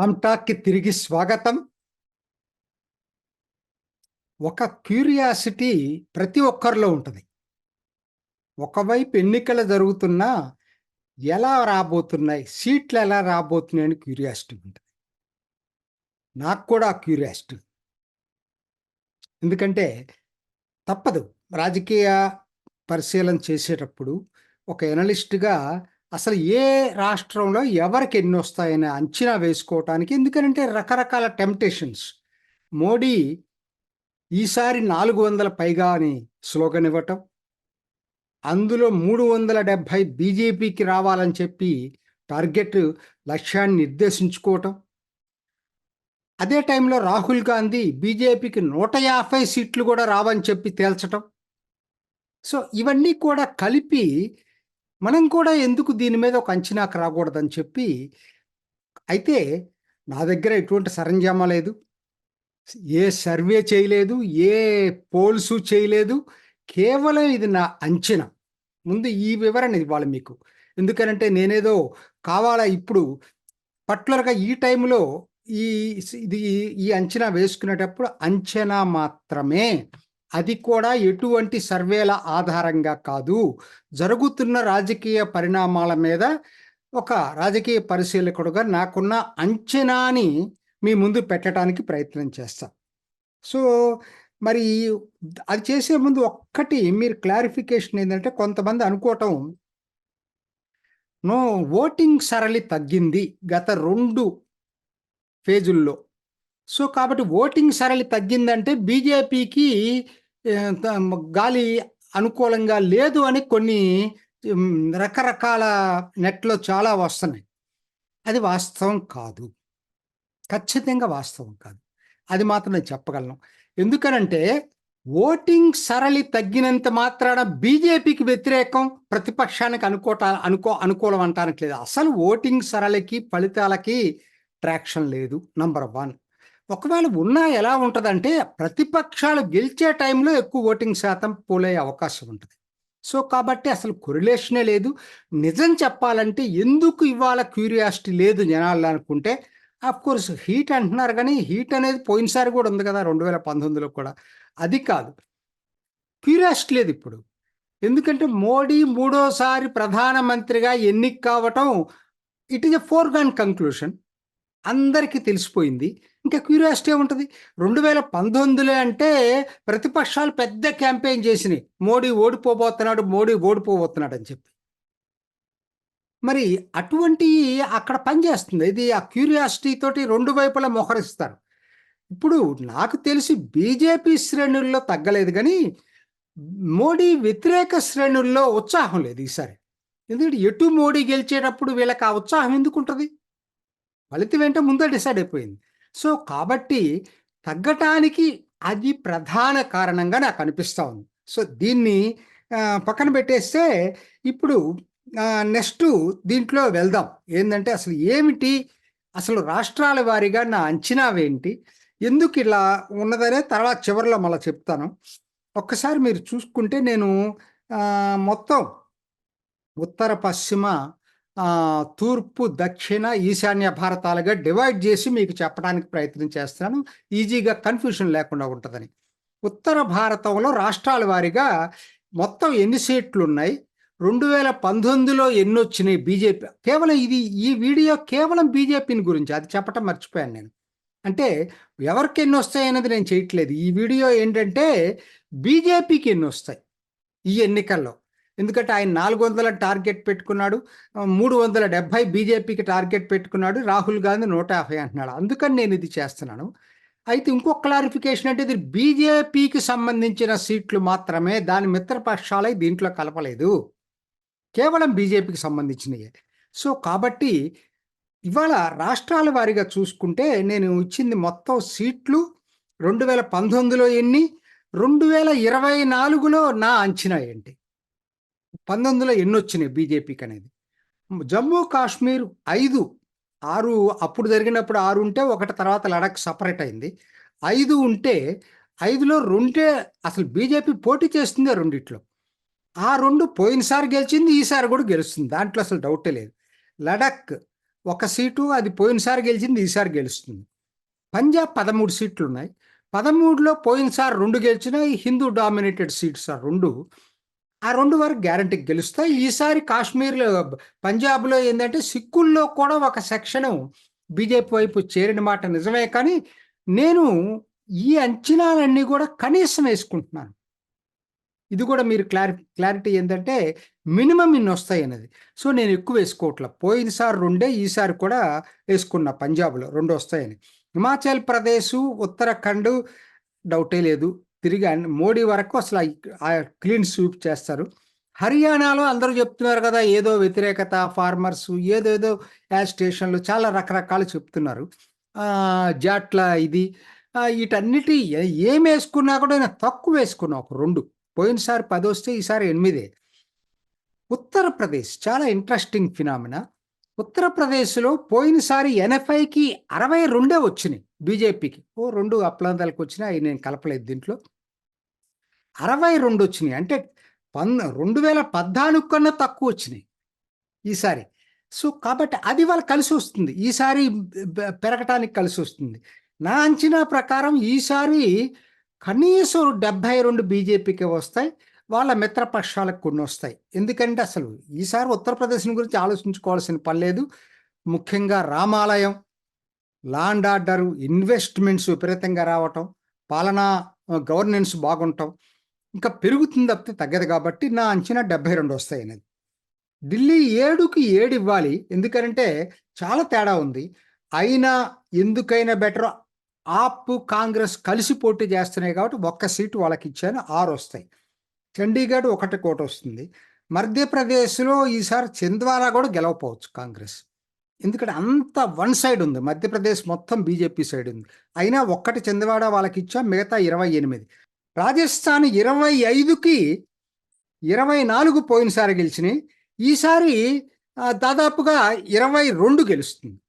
రామ్ టాక్కి తిరిగి స్వాగతం. ఒక క్యూరియాసిటీ ప్రతి ఒక్కరిలో ఉంటుంది. ఒకవైపు ఎన్నికలు జరుగుతున్నా ఎలా రాబోతున్నాయి సీట్లు ఎలా రాబోతున్నాయి అని క్యూరియాసిటీ ఉంటుంది. నాకు కూడా క్యూరియాసిటీ ఎందుకంటే తప్పదు. రాజకీయ పరిశీలన చేసేటప్పుడు ఒక ఎనలిస్ట్గా అసలు ఏ రాష్ట్రంలో ఎవరికి ఎన్ని వస్తాయని అంచనా వేసుకోవటానికి ఎందుకంటే రకరకాల టెంప్టేషన్స్. మోడీ ఈసారి నాలుగు వందల పైగా అని స్లోగన్ ఇవ్వటం అందులో మూడు వందల డెబ్భై బీజేపీకి రావాలని చెప్పి టార్గెట్ లక్ష్యాన్ని నిర్దేశించుకోవటం. అదే టైంలో రాహుల్ గాంధీ బీజేపీకి నూట యాభై సీట్లు కూడా రావని చెప్పి తేల్చటం. సో ఇవన్నీ కూడా కలిపి మనం కూడా ఎందుకు దీని మీద ఒక అంచనాకు రాకూడదని చెప్పి అయితే నా దగ్గర ఎటువంటి సరంజామా లేదు. ఏ సర్వే చేయలేదు ఏ పోల్సు చేయలేదు కేవలం ఇది నా అంచనా. ముందు ఈ వివరణ ఇవ్వాలి మీకు. ఎందుకనంటే నేనేదో కావాలా ఇప్పుడు పర్టికులర్గా ఈ టైంలో ఈ ఇది ఈ అంచనా వేసుకునేటప్పుడు అంచనా మాత్రమే. అది కూడా ఎటువంటి సర్వేల ఆధారంగా కాదు. జరుగుతున్న రాజకీయ పరిణామాల మీద ఒక రాజకీయ పరిశీలకుడుగా నాకున్న అంచనాని మీ ముందు పెట్టడానికి ప్రయత్నం చేస్తా. సో మరి అది చేసే ముందు ఒక్కటి మీరు క్లారిఫికేషన్ ఏంటంటే కొంతమంది అనుకోవటం. నో ఓటింగ్ సరళి తగ్గింది గత రెండు ఫేజుల్లో. సో కాబట్టి ఓటింగ్ సరళి తగ్గిందంటే బీజేపీకి గాలి అనుకూలంగా లేదు అని కొన్ని రకరకాల నెట్లో చాలా వస్తున్నాయి. అది వాస్తవం కాదు. ఖచ్చితంగా వాస్తవం కాదు. అది మాత్రం నేను చెప్పగలను. ఎందుకనంటే ఓటింగ్ సరళి తగ్గినంత మాత్రాన బీజేపీకి వ్యతిరేకం ప్రతిపక్షానికి అనుకోట అనుకో అనుకూలం అంటానికి లేదు. అసలు ఓటింగ్ సరళికి ఫలితాలకి ట్రాక్షన్ లేదు నంబర్ వన్. ఒకవేళ ఉన్నా ఎలా ఉంటుందంటే ప్రతిపక్షాలు గెలిచే టైంలో ఎక్కువ ఓటింగ్ శాతం పోలే అవకాశం ఉంటుంది. సో కాబట్టి అసలు కొరిలేషనే లేదు. నిజం చెప్పాలంటే ఎందుకు ఇవాళ క్యూరియాసిటీ లేదు జనాలు అనుకుంటే ఆఫ్ కోర్స్ హీట్ అంటున్నారు కానీ హీట్ అనేది పోయినసారి కూడా ఉంది కదా రెండు వేల పంతొమ్మిదిలో కూడా. అది కాదు. క్యూరియాసిటీ లేదు ఇప్పుడు. ఎందుకంటే మోడీ మూడోసారి ప్రధానమంత్రిగా ఎన్నిక కావటం it is a foregone conclusion అందరికీ తెలిసిపోయింది. ఇంకా క్యూరియాసిటీ ఉంటుంది రెండు వేల పంతొమ్మిదిలో అంటే ప్రతిపక్షాలు పెద్ద క్యాంపెయిన్ చేసినాయి. మోడీ ఓడిపోబోతున్నాడు మోడీ ఓడిపోబోతున్నాడు అని చెప్పి. మరి అటువంటి అక్కడ పనిచేస్తుంది ఇది ఆ క్యూరియాసిటీ తోటి రెండు వైపులా మొహరిస్తారు. ఇప్పుడు నాకు తెలిసి బీజేపీ శ్రేణుల్లో తగ్గలేదు కానీ మోడీ వ్యతిరేక శ్రేణుల్లో ఉత్సాహం లేదు ఈసారి. ఎందుకంటే ఎటు మోడీ గెలిచేటప్పుడు వీళ్ళకి ఆ ఉత్సాహం ఎందుకు ఉంటుంది? ఫలితం ఏంటో ముందే డిసైడ్ అయిపోయింది. సో కాబట్టి తగ్గటానికి అది ప్రధాన కారణంగా నాకు అనిపిస్తూ ఉంది. సో దీన్ని పక్కన పెట్టేస్తే ఇప్పుడు నెక్స్ట్ దీంట్లో వెళ్దాం. ఏంటంటే అసలు ఏమిటి? అసలు రాష్ట్రాల వారీగా నా అంచనా ఏంటి ఎందుకు ఇలా ఉన్నదనే తర్వాత చివరిలో మళ్ళీ చెప్తాను. ఒక్కసారి మీరు చూసుకుంటే నేను మొత్తం ఉత్తర పశ్చిమ తూర్పు దక్షిణ ఈశాన్య భారతాలుగా డివైడ్ చేసి మీకు చెప్పడానికి ప్రయత్నం చేస్తున్నాను. ఈజీగా కన్ఫ్యూషన్ లేకుండా ఉంటుందని. ఉత్తర భారతంలో రాష్ట్రాల వారీగా మొత్తం ఎన్ని సీట్లు ఉన్నాయి? రెండు వేల పంతొమ్మిదిలో ఎన్ని వచ్చినాయి బీజేపీ? కేవలం ఇది ఈ వీడియో కేవలం బీజేపీని గురించి అది చెప్పటం మర్చిపోయాను నేను. అంటే ఎవరికి ఎన్ని వస్తాయి అనేది నేను చేయట్లేదు. ఈ వీడియో ఏంటంటే బీజేపీకి ఎన్ని వస్తాయి ఈ ఎన్నికల్లో? ఎందుకంటే ఆయన నాలుగు వందల టార్గెట్ పెట్టుకున్నాడు మూడు వందల డెబ్బై బీజేపీకి టార్గెట్ పెట్టుకున్నాడు రాహుల్ గాంధీ నూట యాభై అంటున్నాడు. అందుకని నేను ఇది చేస్తున్నాను. అయితే ఇంకొక క్లారిఫికేషన్ అంటే ఇది బీజేపీకి సంబంధించిన సీట్లు మాత్రమే దాని మిత్రపక్షాలై దీంట్లో కలపలేదు. కేవలం బీజేపీకి సంబంధించినవి సో కాబట్టి ఇవాళ రాష్ట్రాల వారీగా చూసుకుంటే నేను ఇచ్చింది మొత్తం సీట్లు రెండు వేల పంతొమ్మిదిలో ఎన్ని? రెండు వేల ఇరవై నాలుగులో నా అంచనా ఏంటి? పంతొమ్మిదిలో ఎన్ని వచ్చినాయి బీజేపీకి అనేది. జమ్మూ కాశ్మీర్ ఐదు ఆరు అప్పుడు జరిగినప్పుడు ఆరు ఉంటే ఒకటి తర్వాత లడఖ్ సపరేట్ అయింది. ఐదు ఉంటే ఐదులో రెండే అసలు బీజేపీ పోటీ చేస్తుంది రెండిట్లో. ఆ రెండు పోయినసారి గెలిచింది ఈసారి కూడా గెలుస్తుంది. దాంట్లో అసలు డౌటే లేదు. లడక్ ఒక సీటు అది పోయినసారి గెలిచింది ఈసారి గెలుస్తుంది. పంజాబ్ పదమూడు సీట్లు ఉన్నాయి. పదమూడులో పోయినసారి రెండు గెలిచినాయి హిందూ డామినేటెడ్ సీట్స్ ఆ రెండు. ఆ రెండు వరకు గ్యారంటీ గెలుస్తాయి ఈసారి కాశ్మీర్లో పంజాబ్లో ఏంటంటే సిక్కుల్లో కూడా ఒక సెక్షను బీజేపీ వైపు చేరిన మాట నిజమే. కానీ నేను ఈ అంచనాలన్నీ కూడా కనీసం వేసుకుంటున్నాను. ఇది కూడా మీరు క్లారి క్లారిటీ ఏంటంటే మినిమం ఇన్ని వస్తాయి అన్నది సో నేను ఎక్కువ వేసుకోవట్లే. పోయినసారి రెండే ఈసారి కూడా వేసుకున్నా పంజాబ్లో. రెండు వస్తాయని. హిమాచల్ ప్రదేశ్ ఉత్తరాఖండ్ డౌటే లేదు. తిరిగి మోడీ వరకు అసలు క్లీన్ స్వీప్ చేస్తారు. హర్యానాలో అందరూ చెప్తున్నారు కదా ఏదో వ్యతిరేకత ఫార్మర్స్ ఏదేదో యాజ్ స్టేషన్లు చాలా రకరకాలు చెప్తున్నారు. జాట్ల ఇది. వీటన్నిటి ఏ- ఏం వేసుకున్నా కూడా నేను తక్కువ వేసుకున్నా ఒక రెండు. పోయినసారి పది వస్తే ఈసారి ఎనిమిదే. ఉత్తరప్రదేశ్ చాలా ఇంట్రెస్టింగ్ ఫినామినా. ఉత్తరప్రదేశ్లో పోయినసారి ఎనభైకి అరవై రెండే వచ్చినాయి. బీజేపీకి. ఓ రెండు అప్లాంతాలకు వచ్చినాయి అవి నేను కలపలేదు దీంట్లో. అరవై రెండు వచ్చినాయి. అంటే పన్ రెండు వేల పద్నాలుగు కన్నా తక్కువ వచ్చినాయి ఈసారి. సో కాబట్టి అది వాళ్ళు కలిసి వస్తుంది. ఈసారి పెరగటానికి కలిసి వస్తుంది. నా అంచనా ప్రకారం ఈసారి కనీసం డెబ్భై రెండు బీజేపీకి వస్తాయి. వాళ్ళ మిత్రపక్షాలకు కొన్ని వస్తాయి. ఎందుకంటే అసలు ఈసారి ఉత్తరప్రదేశ్ గురించి ఆలోచించుకోవాల్సిన పని లేదు. ముఖ్యంగా రామాలయం లాండ్ ఆర్డర్ ఇన్వెస్ట్మెంట్స్ విపరీతంగా రావటం పాలనా గవర్నెన్స్ బాగుంటాం ఇంకా పెరుగుతుంది తప్పితే తగ్గదు కాబట్టి నా అంచనా డెబ్బై రెండు వస్తాయి అనేది. ఢిల్లీ ఏడుకి ఏడు ఇవ్వాలి ఎందుకంటే చాలా తేడా ఉంది. అయినా ఎందుకైనా బెటర్ ఆప్ కాంగ్రెస్ కలిసి పోటీ చేస్తున్నాయి కాబట్టి ఒక్క సీటు వాళ్ళకి ఇచ్చాను ఆరు వస్తాయి. చండీగఢ్ ఒకటి కోట వస్తుంది. మధ్యప్రదేశ్లో ఈసారి చింద్వారా కూడా గెలవపోవచ్చు కాంగ్రెస్. ఎందుకంటే అంత వన్ సైడ్ ఉంది. మధ్యప్రదేశ్ మొత్తం బీజేపీ సైడ్ ఉంది. అయినా ఒక్కటి చందవాడ వాళ్ళకి ఇచ్చాం మిగతా ఇరవై ఎనిమిది. రాజస్థాన్ ఇరవై ఐదుకి ఇరవై నాలుగు పోయినసారి గెలిచినాయి. ఈసారి దాదాపుగా ఇరవై రెండు గెలుస్తుంది.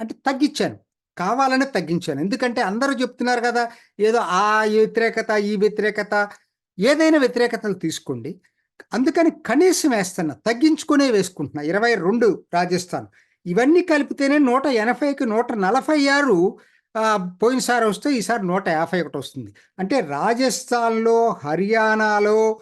అంటే తగ్గించాను. కావాలనే తగ్గించాను. ఎందుకంటే అందరూ చెప్తున్నారు కదా ఏదో ఆ వ్యతిరేకత ఈ వ్యతిరేకత ఏదైనా వ్యతిరేకతలు తీసుకోండి. అందుకని కనీసం వేస్తున్నా తగ్గించుకునే వేసుకుంటున్నా. ఇరవై రెండు రాజస్థాన్. ఇవన్నీ కలిపితేనే నూట ఎనభైకి నూట నలభై ఆరు పోయినసారి వస్తే ఈసారి నూట యాభై ఒకటి వస్తుంది. అంటే రాజస్థాన్లో హర్యానాలో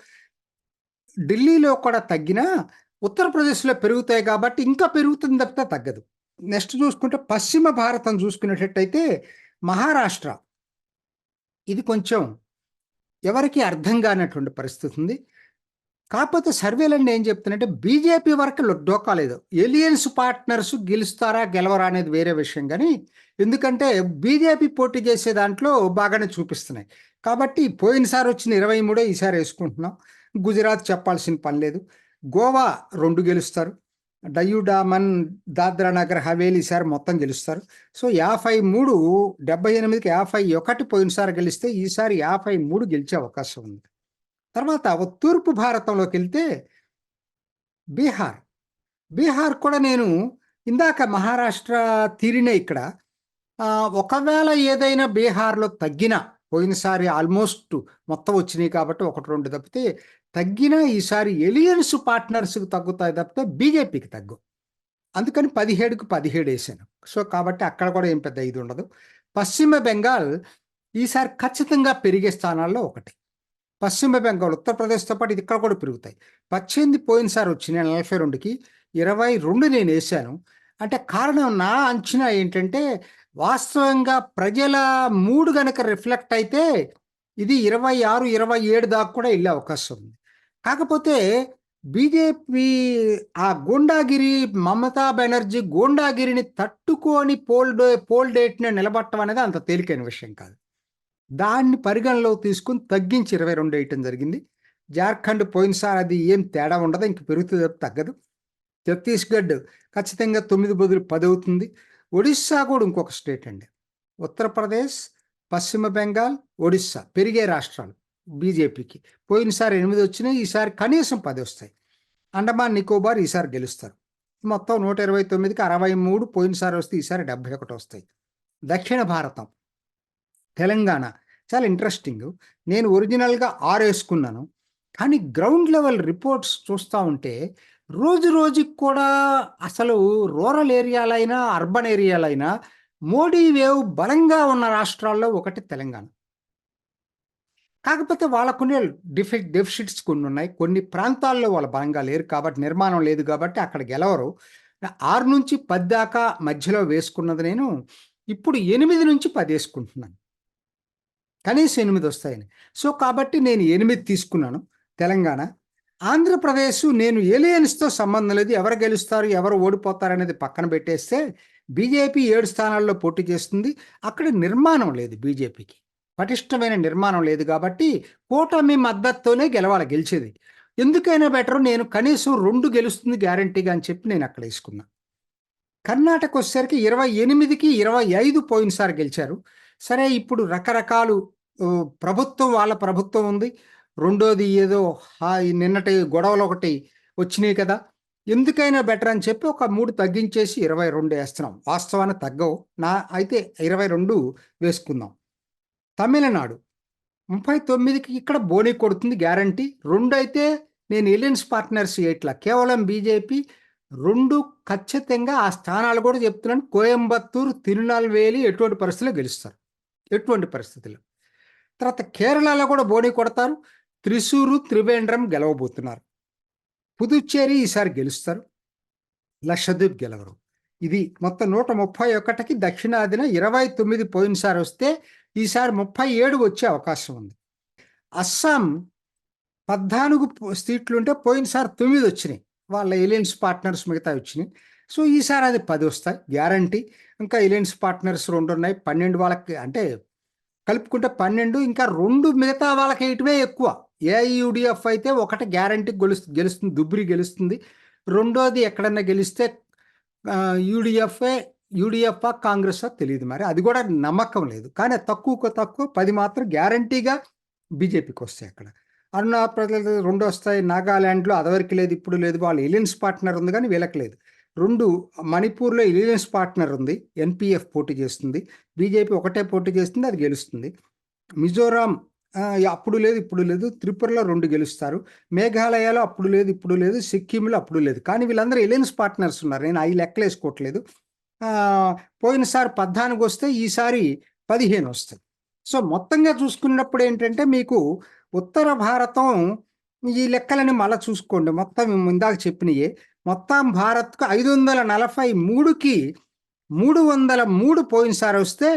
ఢిల్లీలో కూడా తగ్గినా ఉత్తరప్రదేశ్లో పెరుగుతాయి కాబట్టి ఇంకా పెరుగుతుంది తప్పితే తగ్గదు. నెక్స్ట్ చూసుకుంటే పశ్చిమ భారతం చూసుకునేటట్టయితే మహారాష్ట్ర. ఇది కొంచెం ఎవరికి అర్థం కానటువంటి పరిస్థితి ఉంది కాకపోతే సర్వేలన్నీ ఏం చెప్తున్నాయంటే బీజేపీ వరకు డోకాలేదు డోకా లేదు. ఎలియన్స్ పార్ట్నర్స్ గెలుస్తారా గెలవరా అనేది వేరే విషయం కానీ ఎందుకంటే బీజేపీ పోటీ చేసే దాంట్లో బాగానే చూపిస్తున్నాయి. కాబట్టి పోయినసారి వచ్చిన ఇరవై మూడే ఈసారి వేసుకుంటున్నాం. గుజరాత్ చెప్పాల్సిన పని లేదు. గోవా రెండు గెలుస్తారు. డయూ డామన్ దాద్రా నగర్ హవేలీ ఈసారి మొత్తం గెలుస్తారు. సో యాభై మూడు డెబ్బై ఎనిమిదికి యాభై ఒకటి పోయినసారి గెలిస్తే ఈసారి యాభై మూడు గెలిచే అవకాశం ఉంది. తర్వాత తూర్పు భారతంలోకి వెళ్తే బీహార్. బీహార్ కూడా నేను ఇందాక మహారాష్ట్ర తీరినే ఇక్కడ ఒకవేళ ఏదైనా బీహార్లో తగ్గినా పోయినసారి ఆల్మోస్ట్ మొత్తం వచ్చినాయి కాబట్టి ఒకటి రెండు తప్పితే తగ్గినా ఈసారి ఎలియన్స్ పార్ట్నర్స్కి తగ్గుతాయి తప్పితే బీజేపీకి తగ్గు. అందుకని పదిహేడుకు పదిహేడు వేసాను. సో కాబట్టి అక్కడ కూడా ఏం పెద్ద ఇది ఉండదు. పశ్చిమ బెంగాల్ ఈసారి ఖచ్చితంగా పెరిగే స్థానాల్లో ఒకటి. పశ్చిమ బెంగాల్ ఉత్తరప్రదేశ్తో పాటు ఇది ఇక్కడ కూడా పెరుగుతాయి. పచ్చింది పోయినసారి వచ్చిన నలభై రెండుకి ఇరవై రెండు నేను వేసాను. అంటే కారణం నా అంచనా ఏంటంటే వాస్తవంగా ప్రజల మూడు కనుక రిఫ్లెక్ట్ అయితే ఇది ఇరవై ఆరు ఇరవై ఏడు దాకా కూడా వెళ్ళే అవకాశం ఉంది. కాకపోతే బీజేపీ ఆ గూండాగిరి మమతా బెనర్జీ గూండాగిరిని తట్టుకొని పోల్ డే పోల్ డేట్ని నిలబట్టడం అనేది అంత తేలికైన విషయం కాదు. దాన్ని పరిగణలో తీసుకుని తగ్గించి ఇరవై రెండు వేయటం జరిగింది. జార్ఖండ్ పోయినసారి అది ఏం తేడా ఉండదు ఇంక పెరుగుతుంది తగ్గదు. ఛత్తీస్గఢ్ ఖచ్చితంగా తొమ్మిది బదులు పది అవుతుంది. ఒడిస్సా కూడా ఇంకొక స్టేట్ అండి. ఉత్తరప్రదేశ్ పశ్చిమ బెంగాల్ ఒడిస్సా పెరిగే రాష్ట్రాలు బీజేపీకి. పోయినసారి ఎనిమిది వచ్చినాయి ఈసారి కనీసం పది వస్తాయి. అండమాన్ నికోబార్ ఈసారి గెలుస్తారు. మొత్తం నూట ఇరవై తొమ్మిదికి అరవై మూడు పోయినసారి వస్తే ఈసారి డెబ్బై ఒకటి వస్తాయి. దక్షిణ భారతం తెలంగాణ. చాలా ఇంట్రెస్టింగ్ నేను ఒరిజినల్గా ఆరు వేసుకున్నాను. కానీ గ్రౌండ్ లెవెల్ రిపోర్ట్స్ చూస్తూ ఉంటే రోజు రోజుకి కూడా అసలు రూరల్ ఏరియాలైనా, అర్బన్ ఏరియాలైనా మోడీ వేవ్ బలంగా ఉన్న రాష్ట్రాల్లో ఒకటి తెలంగాణ. కాకపోతే వాళ్ళకున్న డిఫెక్ట్ కొన్ని ఉన్నాయి. కొన్ని ప్రాంతాల్లో వాళ్ళ బలంగా లేరు కాబట్టి నిర్మాణం లేదు కాబట్టి అక్కడ గెలవరు. 6-10 దాకా మధ్యలో వేసుకున్నది నేను. ఇప్పుడు ఎనిమిది నుంచి పది వేసుకుంటున్నాను. కనీసం ఎనిమిది వస్తాయని. సో, కాబట్టి నేను ఎనిమిది తీసుకున్నాను తెలంగాణ. ఆంధ్రప్రదేశ్ నేను ఏలియన్స్‌తో సంబంధం లేదు. ఎవరు గెలుస్తారు, ఎవరు ఓడిపోతారనేది పక్కన పెట్టేస్తే బీజేపీ ఏడు స్థానాల్లో పోటీ చేస్తుంది. అక్కడ నిర్మాణం లేదు బీజేపీకి. పటిష్టమైన నిర్మాణం లేదు కాబట్టి కూటమి మద్దతుతోనే గెలవాలి గెలిచేది. ఎందుకైనా బెటర్ నేను కనీసం రెండు గెలుస్తుంది గ్యారంటీగా అని చెప్పి నేను అక్కడ వేసుకున్నా కర్ణాటక వచ్చేసరికి 28కి 25 పోయినసారి గెలిచారు. సరే ఇప్పుడు రకరకాలు ప్రభుత్వం వాళ్ళ ప్రభుత్వం ఉంది. రెండోది ఏదో నిన్నటి నిన్నటి గొడవలొకటి వచ్చినాయి కదా! ఎందుకైనా బెటర్ అని చెప్పి ఒక మూడు తగ్గించేసి ఇరవై రెండు వేస్తున్నాం వాస్తవాన్ని తగ్గవు. నా అయితే 22 వేసుకుందాం. తమిళనాడు 39కి ఇక్కడ బోణీ కొడుతుంది గ్యారంటీ. రెండు అయితే నేను ఎలియన్స్ పార్ట్నర్స్ ఎట్లా కేవలం బీజేపీ రెండు ఖచ్చితంగా ఆ స్థానాలు కూడా చెప్తున్నాను. కోయంబత్తూరు, తిరునల్వేలి ఎటువంటి పరిస్థితిలో గెలుస్తారు. ఎటువంటి పరిస్థితులు తర్వాత కేరళలో కూడా బోడీ కొడతారు. త్రిశూరు, త్రివేంద్రం గెలవబోతున్నారు. పుదుచ్చేరి ఈసారి గెలుస్తారు. లక్షద్వీప్ గెలవరు. ఇది మొత్తం 131కి దక్షిణాదిన 29 పోయినసారి వస్తే ఈసారి 37 వచ్చే అవకాశం ఉంది. అస్సాం పద్నాలుగు సీట్లు ఉంటే పోయినసారి తొమ్మిది వచ్చినాయి. వాళ్ళ ఏలియన్స్ పార్ట్నర్స్ మిగతా వచ్చినాయి. సో, ఈసారి అది పది వస్తాయి గ్యారంటీ. ఇంకా ఎలియన్స్ పార్ట్నర్స్ రెండు ఉన్నాయి. 12 వాళ్ళకి అంటే కలుపుకుంటే 12 ఇంకా రెండు మిగతా వాళ్ళకి ఎయటమే ఎక్కువ. ఏఐయూడీఎఫ్ అయితే ఒకటి గ్యారంటీ గెలుస్తు గెలుస్తుంది. దుబ్రి గెలుస్తుంది. రెండోది ఎక్కడన్నా గెలిస్తే యూడిఎఫ్ఏ యూడిఎఫ్ కాంగ్రెస్ తెలియదు మరి. అది కూడా నమ్మకం లేదు. కానీ తక్కువకు తక్కువ పది మాత్రం గ్యారంటీగా బీజేపీకొస్తాయి అక్కడ. అరుణాచల్ రెండొస్తాయి. నాగాలాండ్‌లో అదివరకు లేదు, ఇప్పుడు లేదు. వాళ్ళు ఎలియన్స్ పార్ట్నర్ ఉంది కానీ వీళ్ళకి లేదు. రెండు మణిపూర్‌లో ఎలియన్స్ పార్ట్నర్ ఉంది. ఎన్పిఎఫ్ పోటీ చేస్తుంది. బీజేపీ ఒకటే పోటీ చేస్తుంది. అది గెలుస్తుంది. మిజోరాం అప్పుడు లేదు, ఇప్పుడు లేదు. త్రిపురలో రెండు గెలుస్తారు. మేఘాలయలో అప్పుడు లేదు, ఇప్పుడు లేదు. సిక్కింలో అప్పుడు లేదు. కానీ వీళ్ళందరూ ఎలియన్స్ పార్ట్నర్స్ ఉన్నారు. నేను అయి లెక్కలేసుకోవట్లేదు. ఆహ్, పోయినసారి 14 వస్తే ఈసారి పదిహేను వస్తుంది సో, మొత్తంగా చూసుకున్నప్పుడు ఏంటంటే మీకు ఉత్తర భారతం ఈ లెక్కలని మళ్ళీ చూసుకోండి. మొత్తం ఇందాక చెప్పినయే. మొత్తం భారత్‌కు 543కి 303 పోయినసారి వస్తే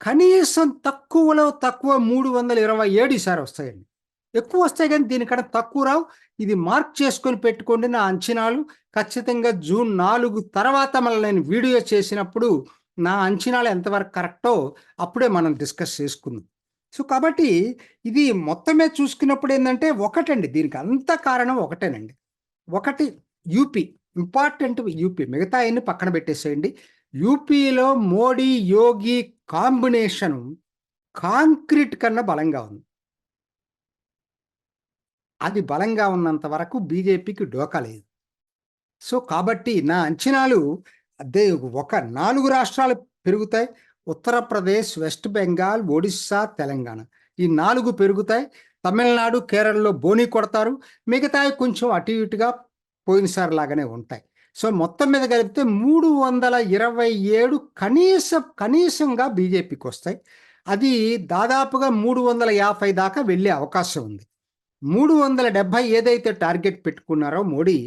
కనీసం తక్కువలో తక్కువ మూడు వందల ఇరవై ఏడు సార్ వస్తాయండి. ఎక్కువ వస్తాయి కానీ దీనికన్నా తక్కువ రావు. ఇది మార్క్ చేసుకొని పెట్టుకోండి నా అంచనాలు. ఖచ్చితంగా జూన్ నాలుగు తర్వాత మళ్ళీ నేను వీడియో చేసినప్పుడు నా అంచనాలు ఎంతవరకు కరెక్టో అప్పుడే మనం డిస్కస్ చేసుకుందాం. సో, కాబట్టి ఇది మొత్తమే చూసుకున్నప్పుడు ఏంటంటే ఒకటండి దీనికి అంత కారణం ఒకటేనండి. ఒకటి యూపీ. Important UP. మిగతాయన్ని పక్కన పెట్టేసేయండి. యూపీలో మోడీ, యోగి కాంబినేషన్ కాంక్రీట్ కన్నా బలంగా ఉంది. అది బలంగా ఉన్నంత వరకు బీజేపీకి డోకా లేదు. సో, కాబట్టి నా అంచనాలు అదే ఒక నాలుగు రాష్ట్రాలు పెరుగుతాయి. ఉత్తరప్రదేశ్, వెస్ట్ బెంగాల్, ఒడిస్సా, తెలంగాణ. ఈ నాలుగు పెరుగుతాయి. తమిళనాడు, కేరళలో బోనీ కొడతారు. మిగతాయి కొంచెం అటు ఇటుగా పోయినసారి లాగానే ఉంటాయి. సో, మొత్తం మీద కలిపితే 327 కనీసం కనీసంగా బీజేపీకి వస్తాయి అది దాదాపుగా 350 దాకా వెళ్ళే అవకాశం ఉంది. 370 ఏదైతే టార్గెట్ పెట్టుకున్నారో మోడీ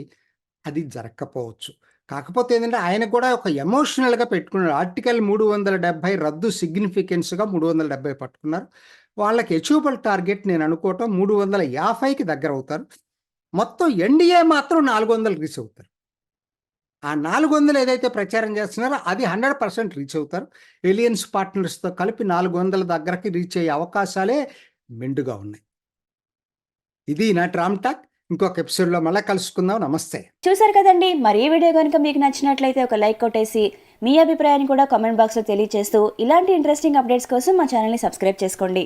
అది జరగకపోవచ్చు కాకపోతే ఏంటంటే ఆయన కూడా ఒక ఎమోషనల్‌గా పెట్టుకున్నారు ఆర్టికల్ 370 రద్దు సిగ్నిఫికెన్స్‌గా 370 పట్టుకున్నారు. వాళ్ళకి అచీవబుల్ టార్గెట్ నేను అనుకోవటం 350కి దగ్గరవుతారు. మొత్తం ఎన్‌డీఏ మాత్రం 400 రీచ్ అవుతారు. ఆ 400 ఏదైతే ప్రచారం చేస్తున్నారో అది 100% రీచ్ అవుతారు. ఎలియన్స్ పార్ట్నర్స్‌తో కలిపి 400 దగ్గరకి రీచ్ అయ్యే అవకాశాలే మెండుగా ఉన్నాయి. ఇది నా ట్రామ్ టాక్. ఇంకొక ఎపిసోడ్‌లో మళ్ళీ కలుసుకుందాం. నమస్తే. చూసారు కదండి మరి ఈ వీడియో గనుక మీకు నచ్చినట్లయితే ఒక లైక్ కొట్టేసి మీ అభిప్రాయాన్ని కూడా కామెంట్ బాక్స్‌లో తెలియజేస్తూ ఇలాంటి ఇంట్రెస్టింగ్ అప్డేట్స్ కోసం మా ఛానల్‌ని సబ్స్క్రైబ్ చేసుకోండి.